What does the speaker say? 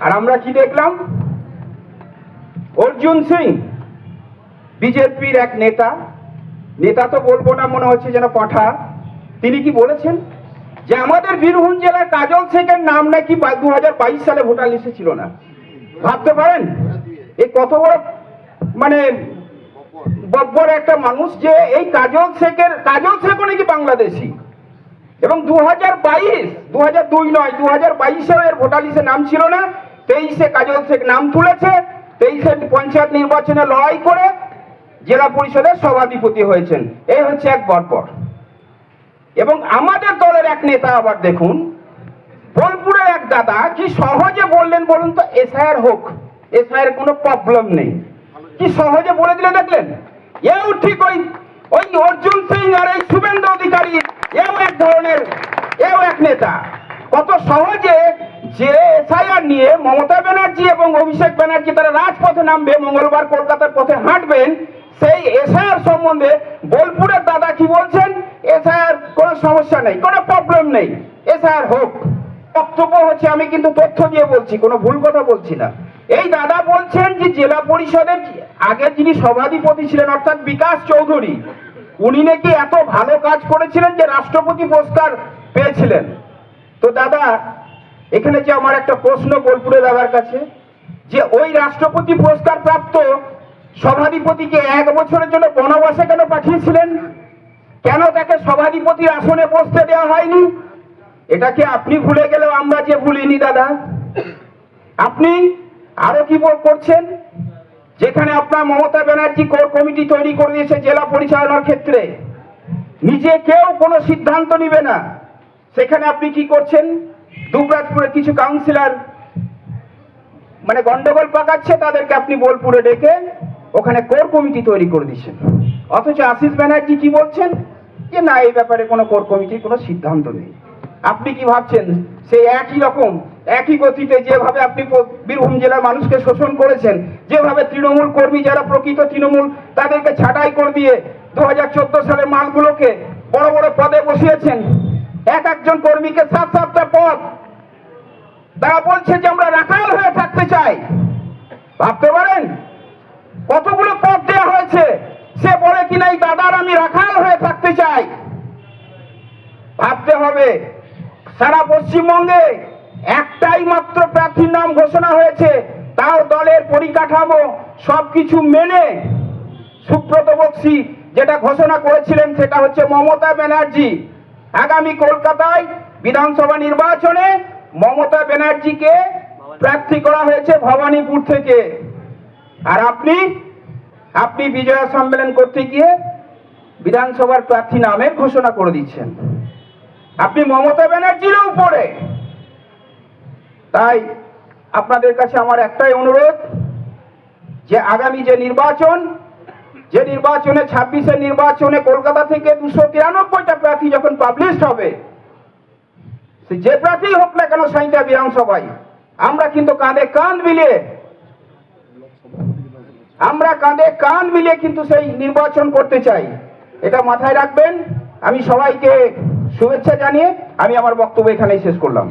আর আমরা কি দেখলাম? অর্জুন সিং, বিজেপির এক নেতা। নেতা তো বলব না, মনে হচ্ছে যেন পাঠা। তিনি কি বলেছেন? যে আমাদের বীরভূম জেলার কাজল শেখের নাম নাকি দু হাজার বাইশ সালে ভোটার লিস্টে ছিল না। ভাবতে পারেন? এই কত বড় মানে বব্বর একটা মানুষ যে এই কাজল শেখের কাজল শেখও নাকি বাংলাদেশি। এবং দু হাজার বাইশ দু হাজার দুই নয় দু হাজার বাইশেও এর ভোটার লিস্টে নাম ছিল না। তেইশে কাজল শেখ নাম তুলেছে, তেইশে পঞ্চায়েত নির্বাচনে লড়াই করে জেলা পরিষদের সভাধিপতি হয়েছেন। এই হচ্ছে এক বরপর। এবং আমাদের দলের এক নেতা আবার দেখুন, বোলপুরের এক দাদা কি সহজে বললেন বলুন তো, এসআইআর হোক, এসআইআর কোনো প্রবলেম নেই। কি সহজে বলে দিলে দেখলেন? এও ঠিক ওই ওই অর্জুন সিং আর এই শুভেন্দু অধিকারী, এও এক ধরনের, এও এক নেতা। কত সহজে যে এসআইআর নিয়ে মমতা ব্যানার্জি এবং অভিষেক ব্যানার্জি তারা রাজপথে নামবে, মঙ্গলবার কলকাতার পথে হাঁটবেন, সেই এসআইআর সম্বন্ধে বোলপুরের দাদা কি বলছেন? এসআইআর কোনো সমস্যা নেই, কোনো প্রবলেম নেই, এসআইআর হোক। বক্তব্য হচ্ছে, আমি কিন্তু তথ্য দিয়ে বলছি, কোনো ভুল কথা বলছি না। এই দাদা বলছেন যে জেলা পরিষদের আগে যিনি সভাধিপতি ছিলেন, অর্থাৎ বিকাশ চৌধুরী, উনি নাকি এত ভালো কাজ করেছিলেন যে রাষ্ট্রপতি পুরস্কার পেয়েছিলেন। তো দাদা এখানে যে আমার একটা প্রশ্ন বোলপুরে দাদার কাছে, যে ওই রাষ্ট্রপতি পুরস্কার প্রাপ্ত সভাধিপতিকে এক বছরের জন্য বনবাসে কেন পাঠিয়েছিলেন? কেন তাকে সভাধিপতির আসনে বসতে দেওয়া হয়নি? এটাকে আপনি ভুলে গেলেও আমরা যে ভুলিনি, দাদা? আপনি আরও কি করছেন? যেখানে আপনার মমতা ব্যানার্জি কোর কমিটি তৈরি করে দিয়েছে জেলা পরিচালনার ক্ষেত্রে। নিজে কেউ কোনো সিদ্ধান্ত নিবে না। সেখানে আপনি কি করছেন? দুবরাজপুরে কিছু কাউন্সিলর মানে গন্ডগোল পাকাচ্ছে, তাদেরকে আপনি বোলপুরে ডেকে ওখানে কোর কমিটি তৈরি করে দিচ্ছেন। অথচ আশিস ব্যানার্জি কি বলছেন? যে না, এই ব্যাপারে কোনো কোর কমিটির কোনো সিদ্ধান্ত নেই। আপনি কি ভাবছেন? সেই একই রকম, একই গতিতে যেভাবে আপনি বীরভূম জেলার মানুষকে শোষণ করেছেন, যেভাবে তৃণমূল কর্মী যারা প্রকৃত তৃণমূল, তাদেরকে ছাঁটাই করে দিয়ে দু হাজার চোদ্দ সালের মালগুলোকে বড় বড় পদে বসিয়েছেন। এক একজন কর্মীকে সাত সাতটা পদ তারা বলছে যে আমরা রাখাল হয়ে থাকতে চাই। ভাবতে পারেন? কতগুলো পদ দেওয়া হয়েছে? সে বলে কিনা এই দাদার আমি রাখাল হয়ে থাকতে চাই। ভাবতে হবে। সারা পশ্চিমবঙ্গে একটাই মাত্র প্রার্থীর নাম ঘোষণা হয়েছে। তাও দলের পরিকাঠামো সবকিছু মেনে সুব্রত বক্সি যেটা ঘোষণা করেছিলেন সেটা হচ্ছে মমতা ব্যানার্জি। আগামী কলকাতায় বিধানসভা নির্বাচনে মমতা ব্যানার্জিকে প্রার্থী করা হয়েছে ভবানীপুর থেকে। আর আপনি আপনি বিজয়া সম্মেলন করতে গিয়ে বিধানসভার প্রার্থী নামের ঘোষণা করে দিচ্ছেন। আপনি মমতা ব্যানার্জির উপরে। তাই আপনাদের কাছে আমার একটাই অনুরোধ, যে আগামী যে নির্বাচন, যে নির্বাচনে ছাব্বিশে নির্বাচনে কলকাতা থেকে দুশো তিরানব্বইটা প্রার্থী যখন পাবলিশ হবে সে যে প্রার্থী হোক না কেন সাইটা সবাই। আমরা কিন্তু কাঁধে কান মিলিয়ে আমরা কাঁধে কান মিলিয়ে কিন্তু সেই নির্বাচন করতে চাই। এটা মাথায় রাখবেন। আমি সবাইকে শুভেচ্ছা জানিয়ে আমি আমার বক্তব্য এখানেই শেষ করলাম।